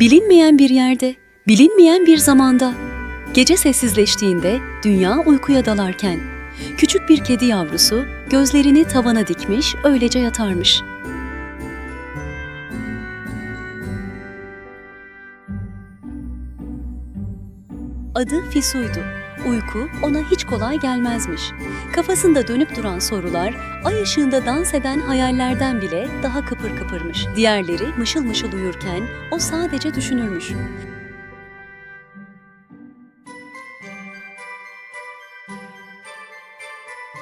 Bilinmeyen bir yerde, bilinmeyen bir zamanda. Gece sessizleştiğinde dünya uykuya dalarken küçük bir kedi yavrusu gözlerini tavana dikmiş öylece yatarmış. Adı Fisu'ydu. Uyku ona hiç kolay gelmezmiş. Kafasında dönüp duran sorular, ay ışığında dans eden hayallerden bile daha kıpır kıpırmış. Diğerleri mışıl mışıl uyurken o sadece düşünürmüş.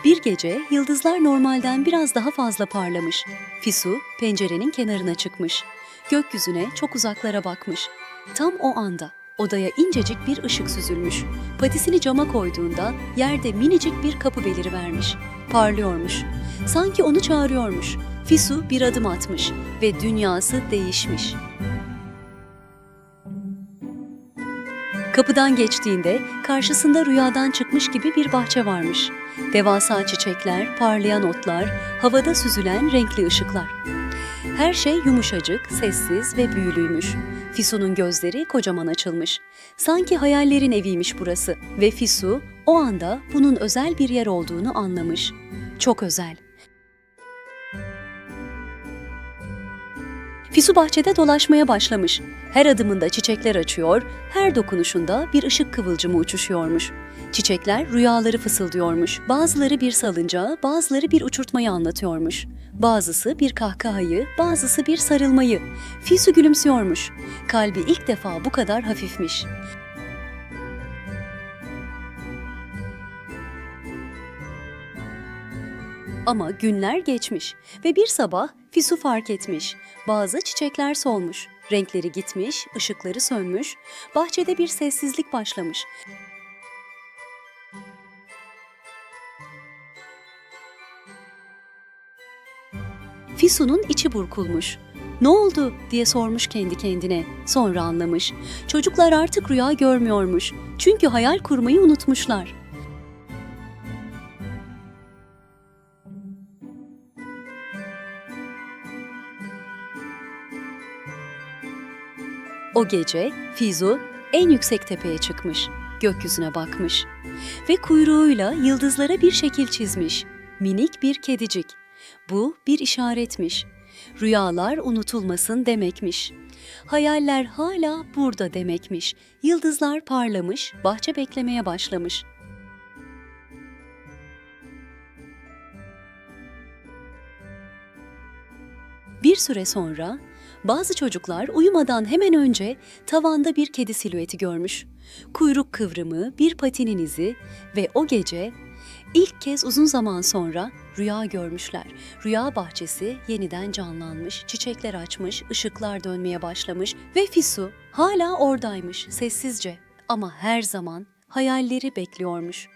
Bir gece yıldızlar normalden biraz daha fazla parlamış. Fisu pencerenin kenarına çıkmış. Gökyüzüne çok uzaklara bakmış. Tam o anda odaya incecik bir ışık süzülmüş. Patisini cama koyduğunda yerde minicik bir kapı belirivermiş. Parlıyormuş. Sanki onu çağırıyormuş. Fisu bir adım atmış ve dünyası değişmiş. Kapıdan geçtiğinde karşısında rüyadan çıkmış gibi bir bahçe varmış. Devasa çiçekler, parlayan otlar, havada süzülen renkli ışıklar. Her şey yumuşacık, sessiz ve büyülüymüş. Fisu'nun gözleri kocaman açılmış. Sanki hayallerin eviymiş burası ve Fisu o anda bunun özel bir yer olduğunu anlamış. Çok özel. Fisu bahçede dolaşmaya başlamış. Her adımında çiçekler açıyor, her dokunuşunda bir ışık kıvılcımı uçuşuyormuş. Çiçekler rüyaları fısıldıyormuş. Bazıları bir salıncağı, bazıları bir uçurtmayı anlatıyormuş. Bazısı bir kahkahayı, bazısı bir sarılmayı. Fisu gülümsüyormuş. Kalbi ilk defa bu kadar hafifmiş. Ama günler geçmiş ve bir sabah Fisu fark etmiş. Bazı çiçekler solmuş, renkleri gitmiş, ışıkları sönmüş, bahçede bir sessizlik başlamış. Fisu'nun içi burkulmuş. Ne oldu diye sormuş kendi kendine. Sonra anlamış. Çocuklar artık rüya görmüyormuş. Çünkü hayal kurmayı unutmuşlar. O gece Fizu en yüksek tepeye çıkmış, gökyüzüne bakmış ve kuyruğuyla yıldızlara bir şekil çizmiş. Minik bir kedicik. Bu bir işaretmiş. Rüyalar unutulmasın demekmiş. Hayaller hala burada demekmiş. Yıldızlar parlamış, bahçe beklemeye başlamış. Bir süre sonra bazı çocuklar uyumadan hemen önce tavanda bir kedi silüeti görmüş. Kuyruk kıvrımı, bir patinin izi ve o gece ilk kez uzun zaman sonra rüya görmüşler. Rüya bahçesi yeniden canlanmış, çiçekler açmış, ışıklar dönmeye başlamış ve Fisu hala oradaymış sessizce ama her zaman hayalleri bekliyormuş.